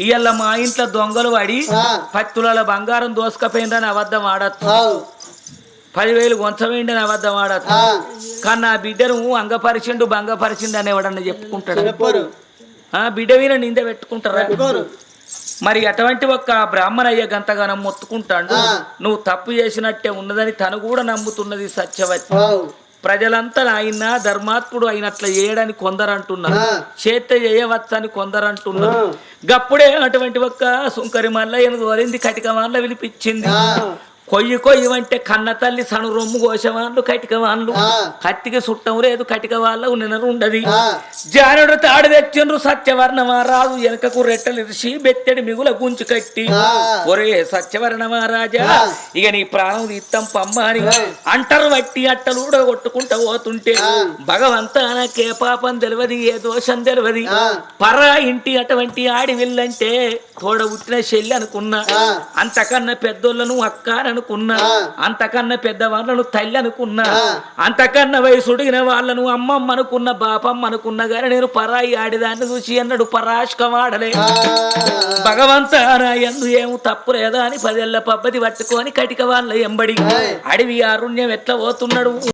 ఇవాళ మా ఇంట్లో దొంగలు పడి. పత్తుల బంగారం దోసుకపోయిందని అబద్ధం ఆడచ్చు పదివేలు కొంచమేండని అబద్ధం ఆడచ్చు కానీ నా బిడ్డను అంగపరిచిండు భంగపరిచిండు అని ఎవడన్నా చెప్పుకుంటాడు? చెప్పరు. ఆ బిడ్డ మీద నింద పెట్టుకుంటారా? మరి అటువంటి ఒక్క బ్రాహ్మణయ్య గంతగానం మొత్తుకుంటాడు. నువ్వు తప్పు చేసినట్టే ఉన్నదని తను కూడా నమ్ముతున్నది సత్యవతి. ప్రజలంతా ఆయన ధర్మాత్ముడు అయినట్ల చేయడానికి కొందరు అంటున్నారు. చేత చేయవచ్చని కొందరు అంటున్నారు. గప్పుడే అటువంటి ఒక్క సుంకరి మల్లయ్యను దోరింది కటిక వాళ్ళ విలిపించింది ఆ. కొయ్యి కొయ్యి అంటే కన్న తల్లి సను రొమ్ము కోసేవాళ్ళు కటిక వాళ్ళు. కత్తికి చుట్టం లేదు కటిక వాళ్ళ నినరు ఉండదు. జానుడు తాడు తెచ్చిండ్రు సత్యవర్ణమా రాజు వెనకకు రెట్టలు ఇరిసి బెత్తడి మిగుల గుంజు కట్టి. ఒరే సత్యవర్ణమా రాజా ఆ. ఇక నీ ప్రాణం తీస్తాం పమ్మ అని ఆ. అంటారు వట్టి అట్టలు కూడా కొట్టుకుంటా పోతుంటే ఆ. భగవంతా నాకే పాపం తెలియదు ఏ దోషం తెలియదు. పరా ఇంటి అటువంటి ఆడి వెళ్ళంటే తోడ పుట్టిన చెల్లి అనుకున్నా. అంతకన్నా పెద్దోళ్ళను అక్క అని అనుకున్నా. అంతకన్నా పెద్దవాళ్ళను తల్లి అనుకున్నా. అంతకన్నా వయసుడిగిన వాళ్ళను అమ్మమ్మ అనుకున్న బాపమ్మ అనుకున్నా గాని నేను పరాయి ఆడిదాన్ని చూసి అన్నాడు పరాష్కం ఆడలే ఆ. భగవంత ఎందు ఏమో తప్పు లేదా అని పదేళ్ళ పబ్బది పట్టుకొని కటిక వాళ్ళ ఎంబడి. అడవి అరుణ్యం ఎట్లా పోతున్నాడు